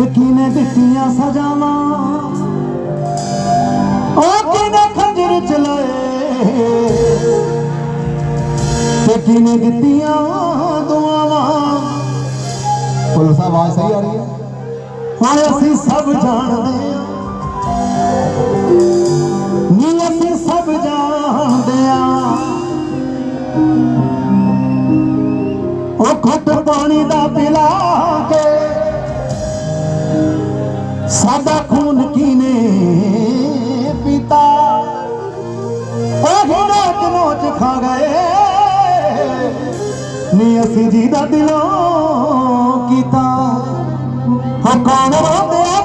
ਤੇ ਕਿਨੇ ਦਿੱਤੀਆਂ ਸਜ਼ਾਵਾਂ। ਉਹ ਕਿਨੇ ਖੰਜਰ ਚਲਾਏ। ਤੇ ਕਿਨੇ ਦਿੱਤੀਆਂ ਦੁਆਵਾਂ। ਪੁਲਿਸ ਆਵਾਜ਼ ਸਹੀ ਆ ਰਹੀ ਹੈ? ਹੁਣ ਅਸੀਂ ਸਭ ਜਾਣਦੇ ਆ ਨੀ ਅਸੀਂ ਸਭ ਜਾਣਦੇ ਆ ਉਹ ਘੁੱਟ ਪਾਣੀ ਦਾ ਪਿਲਾ ਕੇ ਸਾਡਾ ਖੂਨ ਕੀਨੇ ਪੀਤਾ ਉਹ ਘੋੜਾ ਨੋਚ ਖਾ ਗਏ ਨੀ ਅਸੀਂ ਜੀ ਦਾ ਦਿਲੋਂ ਕੀਤਾ ਹਾਂ ਕੌਣ ਰੋਂਦਿਆ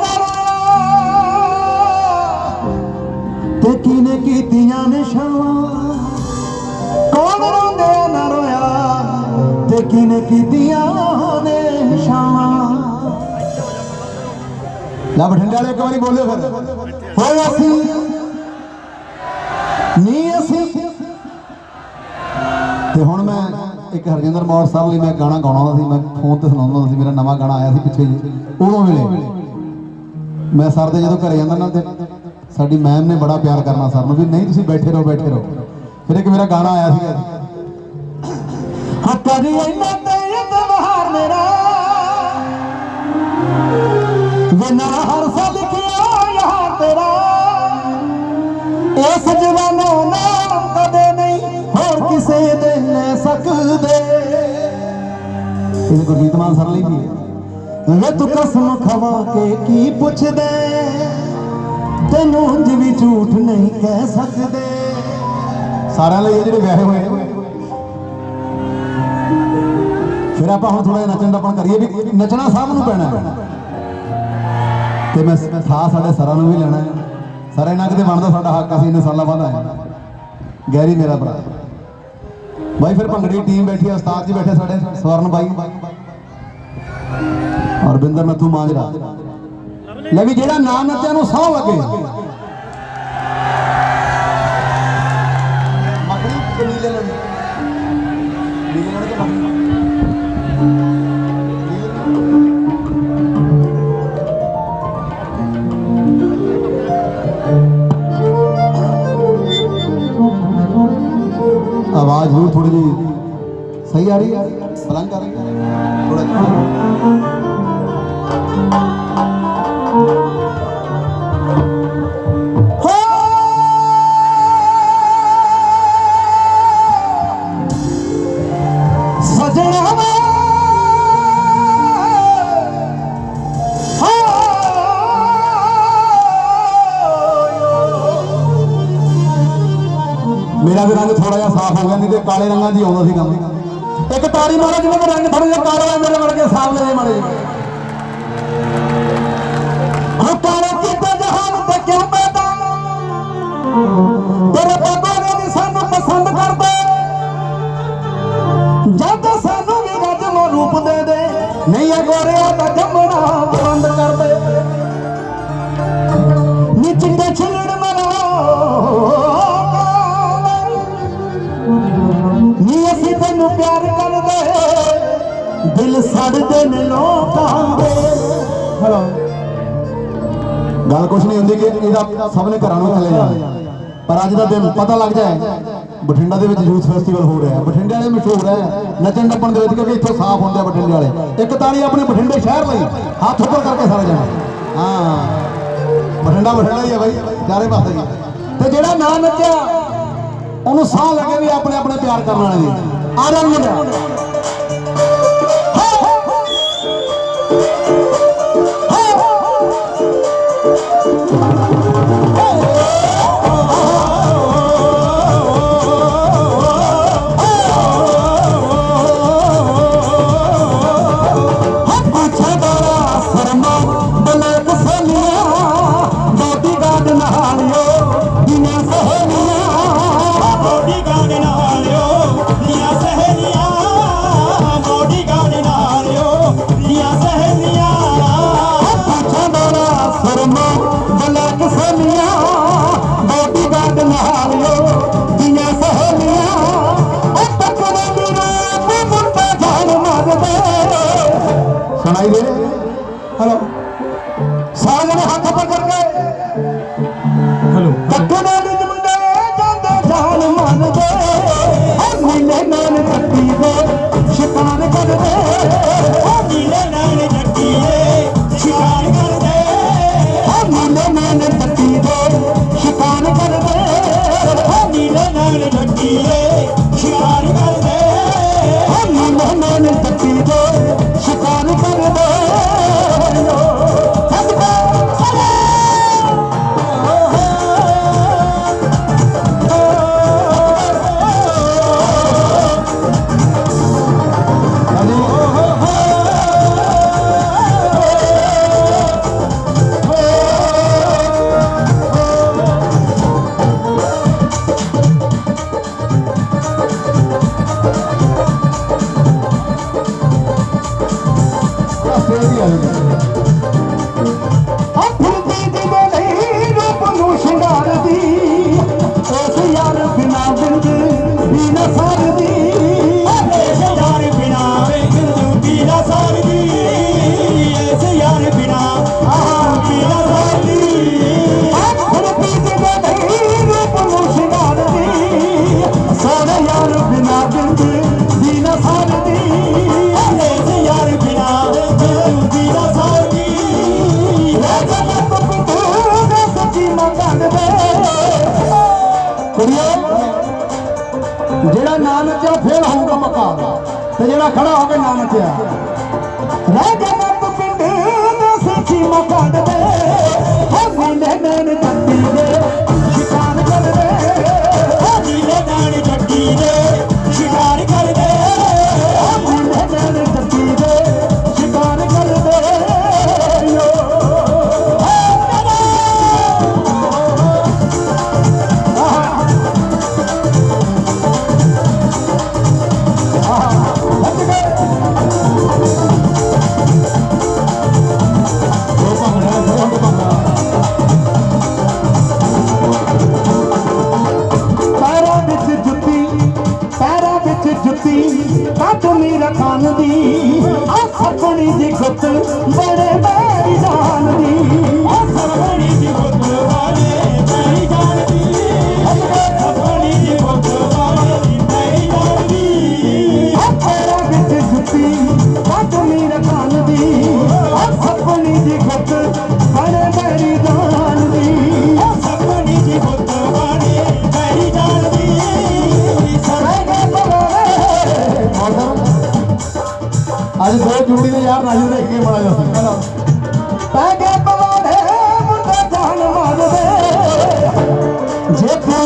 ਤੇ ਕਿਨੇ ਕੀਤੀਆਂ ਨਿਸ਼ਾਵਾਂ ਕੌਣ ਰੋਂਦਿਆ ਨਾ ਰੋਇਆ ਤੇ ਕਿਨੇ ਕੀਤੀਆਂ ਨਿਸ਼ਾਵਾਂ ਲੈ ਬਠਿੰਡੇ ਵਾਲੇ ਇੱਕ ਵਾਰੀ ਬੋਲਿਓ ਫਿਰ। ਹੋਏ ਅਸੀਂ ਨੀ ਅਸੀਂ। ਤੇ ਹੁਣ ਮੈਂ ਇੱਕ ਹਰਜਿੰਦਰ ਮੌਰ ਸਾਹਿਬ ਲਈ ਮੈਂ ਗਾਣਾ ਗਾਉਣਾ ਹੁੰਦਾ ਸੀ, ਮੈਂ ਫੋਨ ਤੇ ਸੁਣਾਉਂਦਾ ਹੁੰਦਾ ਸੀ, ਮੇਰਾ ਨਵਾਂ ਗਾਣਾ ਆਇਆ ਸੀ ਪਿੱਛੇ ਜੀ ਉਦੋਂ ਵੇਲੇ। ਮੈਂ ਸਰ ਦੇ ਜਦੋਂ ਘਰੇ ਜਾਂਦਾ ਨਾ, ਤੇ ਸਾਡੀ ਮੈਮ ਨੇ ਬੜਾ ਪਿਆਰ ਕਰਨਾ ਸਰ ਨੂੰ ਵੀ ਨਹੀਂ, ਤੁਸੀਂ ਬੈਠੇ ਰਹੋ ਬੈਠੇ ਰਹੋ। ਫਿਰ ਇੱਕ ਮੇਰਾ ਗਾਣਾ ਆਇਆ ਸੀ ਹਾਂ ਕਦੀ ਇੰਨਾ ਤੇ ਇਤਵਾਰ ਮੇਰਾ। ਬਿਨਾ ਹਰ ਸਾਲ ਯਾਰ ਤੇਰਾ, ਇਸ ਜਵਾਨੋਂ ਨਾਮ ਕਦੇ ਨਹੀਂ ਹੋਰ ਕਿਸੇ ਦੇ ਲੈ ਸਕਦੇ। ਇਹ ਗੁਰਮੀਤ ਮਾਨ ਸਰ ਲਈ ਵੀ ਹੈ। ਤੂੰ ਕਸਮ ਖਵਾ ਕੇ ਕੀ ਪੁੱਛਦੇ? ਤੈਨੂੰ ਉਂਝ ਵੀ ਝੂਠ ਨਹੀਂ ਕਹਿ ਸਕਦੇ। ਸਾਰਿਆਂ ਲਈ ਜਿਹੜੇ ਵਿਆਹੇ ਹੋਏ ਫਿਰ ਆਪਾਂ ਹੁਣ ਥੋੜਾ ਜਿਹਾ ਨੱਚਣ ਦਾ ਆਪਾਂ ਕਰੀਏ ਵੀ ਨੱਚਣਾ ਸਾਹਮਣੇ ਨੂੰ ਪੈਣਾ ਤੇ ਮੈਂ ਥਾ ਸਾਡੇ ਸਰਾਂ ਨੂੰ ਵੀ ਲੈਣਾ ਹੈ। ਸਰ ਇਹਨਾਂ ਕਿਤੇ ਬਣਦਾ ਸਾਡਾ ਹੱਕ, ਅਸੀਂ ਇੰਨੇ ਸਾਲਾਂ ਬਾਅਦ ਆਏ ਹਾਂ। ਗੈਰੀ ਮੇਰਾ ਭਰਾ। ਬਾਈ, ਫਿਰ ਭੰਗੜੀ ਟੀਮ ਬੈਠੀ ਹੈ ਉਸਤਾਦ ਜੀ ਬੈਠੇ ਸਾਡੇ, ਸਵਰਨ ਬਾਈ। ਔਰ ਬਿੰਦਰ ਨੱਥੂ ਮਾਜਰਾ। ਲੈ ਵੀ ਜਿਹੜਾ ਨਾਂ ਨੱਚਿਆ ਨੂੰ ਸੌ ਲੱਗੇ। ਆਵਾਜ਼ ਜ਼ਰੂਰ ਥੋੜੀ ਜਿਹੀ ਸਹੀ ਆ ਰਹੀ ਹੈ? ਪਲੰਗ ਆ ਰਹੀ ਹੈ? ਥੋੜਾ ਕਾਲੇ ਰੰਗਾਂ ਦੀ ਆਉਂਦਾ ਸੀ ਕੰਮ। ਇੱਕ ਤਾੜੀ ਮਾਰਾ ਜਿਹਨਾਂ ਦਾ ਰੰਗ ਥੋੜਾ ਜਿਹਾ ਕਾਲਾ ਹੈ ਮੇਰੇ ਵਰਗੇ ਸਾਫ਼ ਲੈ ਮਾਰੇ ਹੋ ਕਾਲੇ ਕਿਤੇ ਜਹਾਨ ਤੇ ਕਿਉਂ ਪੈਦਾ? ਤੇਰੇ ਬਾਬਾ ਨੇ ਸਾਨੂੰ ਪਸੰਦ ਕਰਦਾ। ਜਦ ਸਾਨੂੰ ਵੀ ਰਜਮੋ ਰੂਪ ਦੇ ਦੇ। ਨਹੀਂ ਇਹ ਤਾਂ ਜੰਮਣਾ। ਦਿਲ ਸੜਦੇ ਨੇ ਲੋਕਾਂ ਦੇ। ਹਲੋ ਗੱਲ ਕੁਛ ਨਹੀਂ ਹੁੰਦੀ ਕਿ ਇਹਦਾ ਸਭ ਨੇ ਘਰਾਂ ਨੂੰ ਚਲੇ ਜਾਣਾ ਪਰ ਅੱਜ ਦਾ ਦਿਨ ਪਤਾ ਲੱਗ ਜਾਏ, ਬਠਿੰਡਾ ਦੇ ਵਿੱਚ ਯੂਥ ਫੈਸਟੀਵਲ ਹੋ ਰਿਹਾ। ਹੈ ਬਠਿੰਡੇ ਵਾਲੇ ਮਸ਼ਹੂਰ ਹੈ, ਨੱਚਣ ਟੱਪਣ ਦੇ ਵਿੱਚ, ਕਿਉਂਕਿ ਇੱਥੋਂ ਸਾਫ਼ ਹੁੰਦੇ ਆ ਬਠਿੰਡੇ ਵਾਲੇ। ਇੱਕ ਤਾੜੀ ਆਪਣੇ ਬਠਿੰਡੇ ਸ਼ਹਿਰ ਲਈ, ਹੱਥ ਉੱਪਰ ਕਰਕੇ ਸਾਰੇ ਜਾਣਾ। ਹਾਂ। ਬਠਿੰਡਾ ਬਠਿੰਡਾ ਹੀ ਹੈ ਬਾਈ, ਚਾਰੇ ਪਾਸੇ ਤੇ ਜਿਹੜਾ ਨਾ ਨੱਚਿਆ, ਉਹਨੂੰ ਸਾਹ ਲੱਗੇ ਵੀ ਆਪਣੇ ਆਪਣੇ ਪਿਆਰ ਕਰਨ ਵਾਲੇ ਦੀ। ਆ ਜਾਣ ਮੁੰਡਾ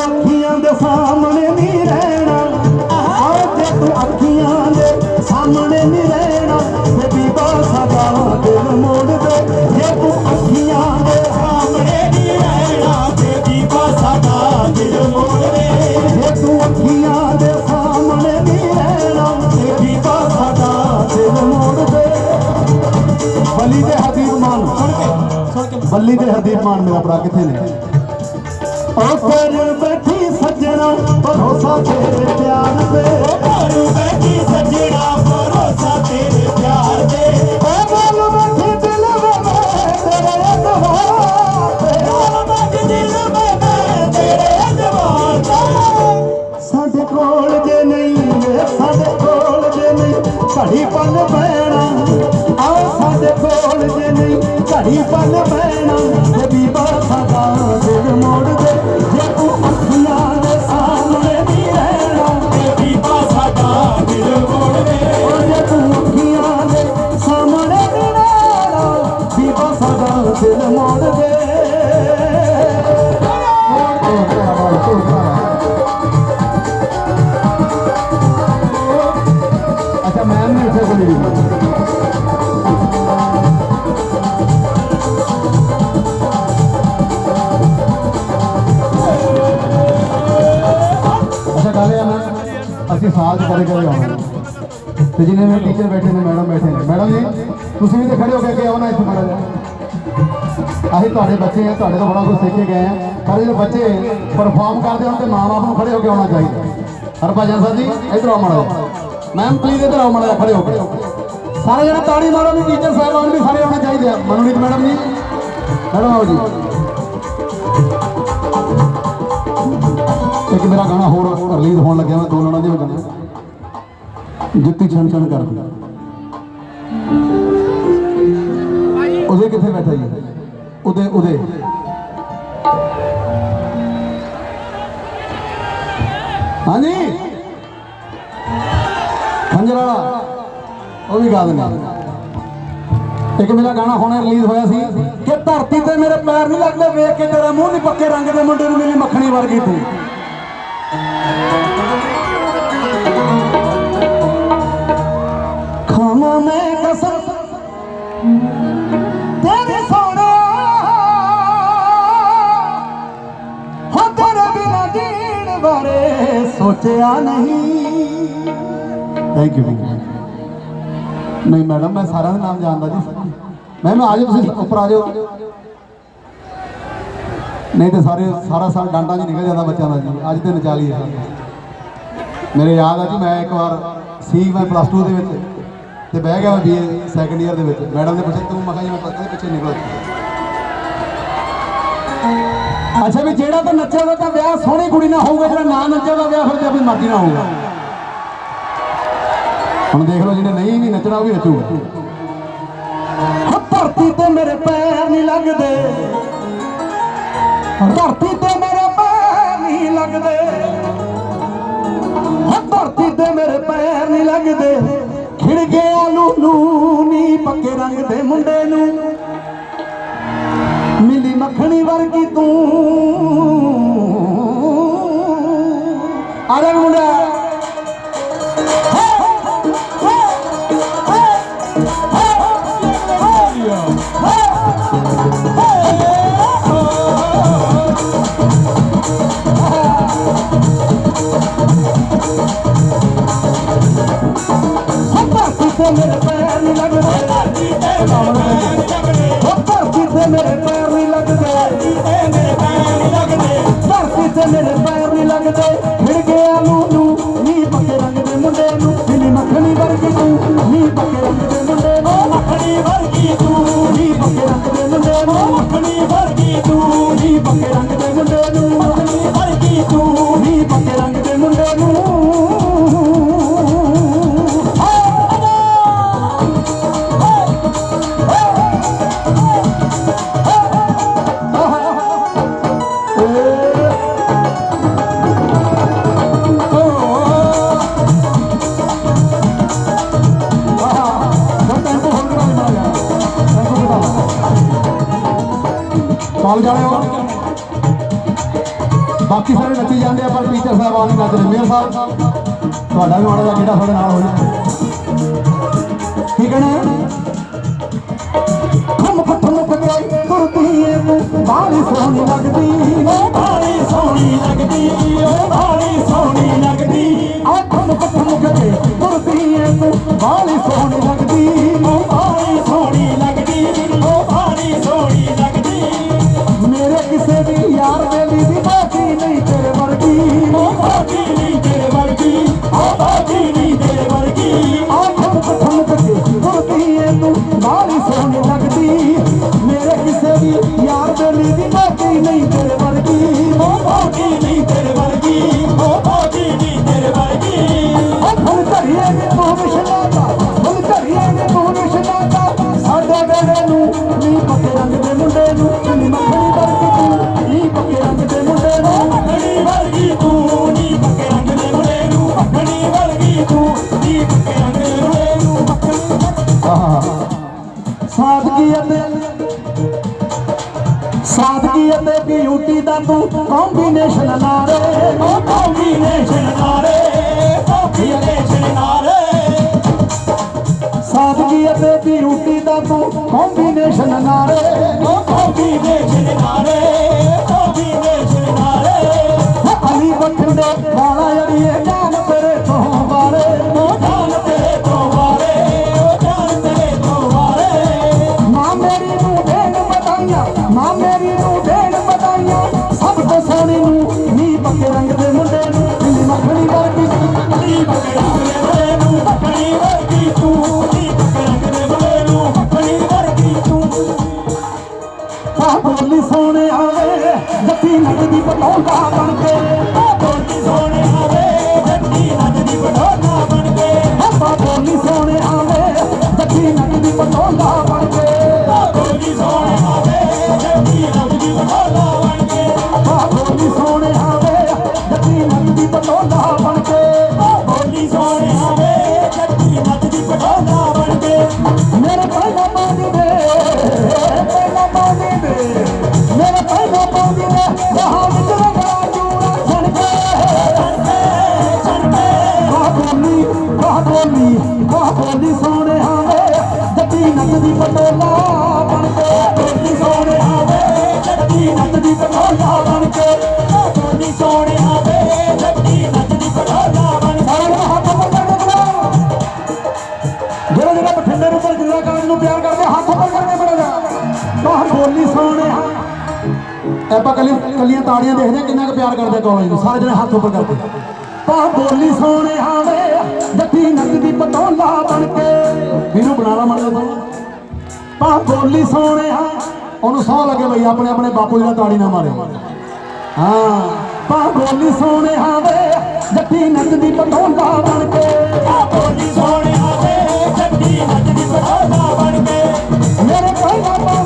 ਅੱਖੀਆਂ ਦੇ ਸਾਹਮਣੇ ਨਹੀਂ ਰਹਿਣਾ। ਆ ਜੇ ਤੂੰ ਅੱਖੀਆਂ ਦੇ ਸਾਹਮਣੇ ਨਹੀਂ ਰਹਿਣਾ ਤੇ ਬੀਬਾ ਸਦਾ ਦਿਲ ਮੋੜ ਦੇ। ਜੇ ਤੂੰ ਅੱਖੀਆਂ ਦੇ ਸਾਹਮਣੇ ਨਹੀਂ ਰਹਿਣਾ ਤੇ ਦੀਪਾ ਸਾਡਾ ਦਿਲ ਮੋੜਦੇ ਜੇ ਤੂੰ ਅੱਖੀਆਂ ਦੇ ਸਾਹਮਣੇ ਨਹੀਂ ਰਹਿਣਾ ਤੇ ਬੀਬਾ ਸਦਾ ਦਿਲ ਮੋੜ ਦੇ। ਬੱਲੀ ਦੇ ਹਦੀਬ ਮਾਨ। ਸੁਣ ਕੇ ਬੱਲੀ ਦੇ ਹਦੀਬ ਮਾਨ ਮੇਰਾ ਭਰਾ ਕਿੱਥੇ ਨੇ? Oh, ਦਿਲ ਮੋੜ ਦੇ ਅੱਛਾ ਮੈਂ ਨਹੀਂ ਇੱਥੇ ਬੋਲੀ ਅੱਛਾ ਅਸੀਂ ਸਾਲ ਚ ਕਦੇ ਕਦੇ ਆਉਣਾ ਤੇ ਜਿੰਨੇ ਵੀ ਟੀਚਰ ਬੈਠੇ ਨੇ ਮੈਡਮ ਬੈਠੇ ਨੇ। ਮੈਡਮ ਜੀ, ਤੁਸੀਂ ਵੀ ਤੇ ਖੜੇ ਹੋ ਕੇ ਅੱਗੇ ਆਓ ਨਾ ਇੱਥੇ ਮਾੜਾ ਜਿਹਾ ਅਸੀਂ ਤੁਹਾਡੇ ਬੱਚੇ ਆ, ਤੁਹਾਡੇ ਤੋਂ ਬੜਾ ਕੁਝ ਸਿੱਖ ਕੇ ਗਏ ਆ। ਪਰ ਜਿਹੜੇ ਬੱਚੇ ਪਰਫਾਰਮ ਕਰਦੇ ਹੋਣ ਤੇ ਮਾਂ ਬਾਪ ਨੂੰ ਖੜੇ ਹੋ ਕੇ ਆਉਣਾ ਚਾਹੀਦਾ। ਹਰਭਜਨ ਸਾਹਿਬ ਜੀ, ਇੱਧਰ ਆਓ ਮਾੜਾ ਮੈਮ ਪਲੀਜ਼ ਇੱਧਰ ਆਓ ਮਾੜਾ ਖੜੇ ਹੋ ਕੇ। ਸਾਰੇ ਜਣੇ ਤਾੜੀ ਮਾਰੋ ਵੀ ਟੀਚਰ ਸਾਹਿਬਾਨ ਵੀ ਸਾਰੇ ਆਉਣੇ ਚਾਹੀਦੇ ਆ। ਮਨੋਨੀਤ ਮੈਡਮ ਜੀ, ਮੈਡਮ ਆਓ ਜੀ। ਇੱਕ ਮੇਰਾ ਗਾਣਾ ਹੋਰ ਰਿਲੀਜ਼ ਹੋਣ ਲੱਗਿਆ, ਮੈਂ ਦੋ ਲਾਉਣਾ ਦੇ ਗਾਣਾ ਜੁੱਤੀ ਛਣ ਛਣ ਕਰਦੀ। ਉਹਦੇ ਕਿੱਥੇ ਬੈਠਾ ਜੀ? ਉਹਦੇ ਉਹਦੇ ਹਾਂਜੀ। ਖੰਜਰ ਵਾਲਾ, ਉਹ ਵੀ ਗਾ ਦਿੰਦੇ ਇੱਕ ਮੇਰਾ ਗਾਣਾ ਹੁਣੇ ਰਿਲੀਜ਼ ਹੋਇਆ ਸੀ ਕਿ ਧਰਤੀ ਤੇ ਮੇਰੇ ਪੈਰ ਨਹੀਂ ਲੱਗਦੇ, ਵੇਖ ਕੇ ਤੇਰਾ ਮੂੰਹ ਨਹੀਂ ਪੱਕੇ, ਰੰਗ ਦੇ ਮੁੰਡੇ ਨੂੰ ਮੇਰੀ ਮੱਖਣੀ ਵਰਗੀ ਤੂੰ। ਸੋਚਿਆ ਨਹੀਂ। ਥੈਂਕ ਯੂ ਨਹੀਂ, ਮੈਡਮ, ਮੈਂ ਸਾਰਿਆਂ ਦੇ ਨਾਮ ਜਾਣਦਾ ਜੀ ਮੈਮ, ਆ ਜਾਓ ਤੁਸੀਂ, ਉੱਪਰ ਆ ਜਾਓ। ਨਹੀਂ ਤੇ ਸਾਰੇ, ਸਾਰਾ ਸਾਲ ਡਾਂਟਾ ਚ ਨਿਕਲ ਜਾਂਦਾ ਬੱਚਿਆਂ ਦਾ ਜੀ। ਅੱਜ ਤੇ ਨਚਾਲੀ ਹੈ ਮੇਰੇ ਯਾਦ ਆ ਜੀ, ਮੈਂ ਇੱਕ ਵਾਰ ਸੀ ਮੈਂ ਪਲੱਸ 2 ਦੇ ਵਿੱਚ ਤੇ ਬਹਿ ਗਿਆ ਮੈਂ ਬੀਏ ਸੈਕੰਡ ਇਅਰ ਦੇ ਵਿੱਚ। ਮੈਡਮ ਨੇ ਪੁੱਛਿਆ, ਤੂੰ? ਮੈਂ ਕਿਹਾ, ਜੀ, ਮੈਂ ਪੱਤੇ ਦੇ ਪਿੱਛੇ ਨਿਕਲ ਅੱਛਾ ਵੀ ਜਿਹੜਾ ਤਾਂ ਨੱਚਿਆ ਉਹਦਾ ਤਾਂ ਵਿਆਹ ਸੋਹਣੀ ਕੁੜੀ ਨਾਲ ਹੋਊਗਾ, ਜਿਹੜਾ ਨਾ ਨੱਚਿਆ ਉਹਦਾ ਵਿਆਹ ਫਿਰ ਤੇ ਆਪਣੀ ਮਰਜ਼ੀ ਨਾਲ ਹੋਊਗਾ। ਹੁਣ ਦੇਖ ਲਓ ਜਿਹੜੇ ਨਹੀਂ ਵੀ ਨੱਚਣਾ ਉਹ ਵੀ ਨੱਚੂਗਾ। ਧਰਤੀ ਤੇ ਮੇਰੇ ਪੈਰ ਨਹੀਂ ਲੱਗਦੇ। ਧਰਤੀ ਤੇ ਮੇਰੇ ਪੈਰ ਨਹੀਂ ਲੱਗਦੇ। ਹੋ ਧਰਤੀ ਤੇ ਮੇਰੇ ਪੈਰ ਨਹੀਂ ਲੱਗਦੇ। ਖਿੜ ਗਿਆ ਲੂਲੂ ਨੀ ਪੱਕੇ ਰੰਗ ਦੇ ਮੁੰਡੇ ਨੂੰ। ਮੱਖਣੀ ਵਰਗੀ ਤੂੰ। ਤੇ ਮੇਰੇ ਪੈਰ ਨਹੀਂ ਲੱਗਦੇ ਧਰਤੀ ਤੇ ਮੇਰੇ ਪੈਰ ਲੱਗਦੇ ਧਰਤੀ ਤੇ ਮੇਰੇ ਪੈਰ ਨਹੀਂ ਲੱਗਦੇ ਧਰਤੀ ਤੇ ਮੇਰੇ ਪੈਰ ਨਹੀਂ ਲੱਗਦੇ ਖਿੜ ਗਿਆ ਲੂਲੂ ਨੀ ਪੱਕੇ ਰੰਗ ਦੇ ਮੁੰਡੇ ਨੂੰ ਮਿਲੀ ਮੱਖਣੀ ਵਰਗੀ ਤੂੰ ਨੀ ਪੱਕੇ ਰੰਗ ਦੇ ਮੁੰਡੇ ਨੂੰ ਮੱਖਣੀ ਵਰਗੀ ਤੂੰ ਨੀ ਪੱਕੇ ਰੰਗ ਦੇ ਮੁੰਡੇ ਨੂੰ ਮੱਖਣੀ ਵਰਗੀ ਤੂੰ ਨੀ ਪੱਕੇ ਰੰਗ ਦੇ ਮੁੰਡੇ ਨੂੰ। ਸਾਹਿਬ ਤੁਹਾਡਾ ਵੀ ਮਾੜਾ ਜਿਹਾ ਕਿਹੜਾ ਤੁਹਾਡੇ ਨਾਲ ਹੋ ਜਾਏ ਕੀ ਕਹਿਣਾ? ਠੁਮਕ ਠੁਮਕ ਕੇ ਤੁਰਦੀ ਏ ਬਾਲੀ ਸੋਹਣੀ ਲੱਗਦੀ। ਉਹ ਬਾਲੀ ਸੋਹਣੀ ਲੱਗਦੀ ਉਹ ਬਾਲੀ ਸੋਹਣੀ ਲੱਗਦੀ। ਆ ਠੁਮਕ ਠੁਮਕ ਕੇ ਤੁਰਦੀ ਏ ਬਾਲੀ ਸੋਹਣੀ ਲੱਗਦੀ। ਧਰੀਏ ਨੇ ਤੂੰ ਧਰੀਏ ਨੇ ਤੂੰ ਵਿਸ਼ਨਾਤਾ ਸਾਡੇ ਵੇਲੇ ਨੂੰ ਨੀ ਪੱਕੇ ਰੰਗ ਦੇ ਮੁੰਡੇ ਨੂੰ ਨੀ ਮੱਖਣੀ ਵਰਗੀ ਤੂੰ ਨੀ ਪੱਕੇ ਰੰਗ ਦੇ ਮੁੰਡੇ ਨੂੰ ਮੱਖਣੀ ਵਰਗੀ ਤੂੰ ਨੀ ਪੱਕੇ ਰੰਗ ਦੇ ਮੁੰਡੇ ਨੂੰ ਮੱਖਣੀ ਵਰਗੀ ਤੂੰ ਨੀ ਪੱਕੇ ਰੰਗ ਦੇ ਮੁੰਡੇ ਨੂੰ ਮੱਖਣੀ ਸਾਦਗੀ ਅਤੇ ਸਾਦਗੀ ਅਤੇ ਬਿਊਟੀ ਦਾ ਤੂੰ ਕੰਬੀਨੇਸ਼ਨ ਨਾਰੇ ਉਹ ਕੰਬੀਨੇਸ਼ਨ ਨਾਰੇ ਤੂੰ ਕੰਬੀਨੇਸ਼ਨ ਨਾਰੇ ਉਹ ਕੰਬੀਨੇਸ਼ਨ ਨਾਰੇ ਕੰਬੀਨੇਸ਼ਨ ਨਾਰੇ ਅਲੀ ਬਠਿੰਡੇ ਵਾਲਾ ਅੜੀਏ Tủ. ਸੋਹਣਿਆ ਵੇ ਜੱਟੀ ਨੱਚਦੀ ਪਟੋਲਾ ਬਣ ਕੇ। ਬੋਲੀ ਸੋਹਣਿਆ ਵੇ ਜੱਟੀ ਨੱਚਦੀ ਪਟੋਲਾ ਬਣ ਕੇ। ਬੋਲੀ ਸੋਹਣਿਆ ਵੇ ਜੱਟੀ ਨੱਚਦੀ ਪਟੋਲਾ ਬਣ ਕੇ। ਸਾਰਿਆਂ ਹੱਥ ਉੱਪਰ ਕਰਕੇ ਬੁਲਾਓ ਜਿਹੜਾ ਜਿਹੜਾ ਬਠਿੰਡੇ ਨੂੰ ਪਰ ਜਿੰਦਰਾ ਕਾਲਜ ਨੂੰ ਪਿਆਰ ਕਰਦੇ, ਹੱਥ ਉੱਪਰ ਕਰਕੇ ਬੁਲਾਓ ਬਾਹ ਬੋਲੀ ਸੋਹਣਿਆ ਆਪਾਂ ਕੱਲੀ ਕੱਲੀਆਂ ਤਾੜੀਆਂ ਦੇਖਦੇ ਹਾਂ ਕਿੰਨਾ ਕੁ ਪਿਆਰ ਕਰਦੇ ਕਾਲਜ ਨੂੰ ਸਾਰੇ ਜਣੇ ਹੱਥ ਉੱਪਰ ਕਰਦੇ। ਬਾਹ ਬੋਲੀ ਸੋਹਣਿਆ ਵੇ ਨੱਚਦੀ ਪਟੋਲਾ ਬਣ ਕੇ। ਵੀਰੂ ਬਣਾ ਲਾ ਮੰਨ ਲਓ ਬਾਹ ਬੋਲੀ ਸੋਹਣਿਆ ਉਹਨੂੰ ਸੌ ਲੱਗੇ ਬਈ ਆਪਣੇ ਆਪਣੇ ਬਾਪੂ ਜੀ ਨਾਲ ਤਾੜੀ ਨਾ ਮਾਰੇ ਹਾਂ ਬਾਹ ਬੋਲੀ ਸੋਹਣਿਆ ਵੇ ਜੱਟੀ ਨੱਚਦੀ ਪਟੋਲਾ ਬਣ ਕੇ। ਓ ਬੋਲੀ ਸੋਹਣਿਆ ਵੇ ਜੱਟੀ ਨੱਚਦੀ ਪਟੋਲਾ ਬਣ ਕੇ। ਮੇਰੇ ਦੇ ਪਹਿਲਾ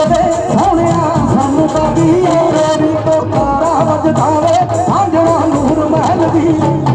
ਮਾ ਜਲੀਆਂ ਵੇ ਸੋਹਣਿਆ ਸਾਨੂੰ ਬਾਦੀ ਰੋੜੀ ਤੋਂ ਤਾਰਾ ਵੱਜਦਾ ਵੇ, ਆਂਜਣਾ ਨੂਰ ਮਹਿਲ ਦੀ।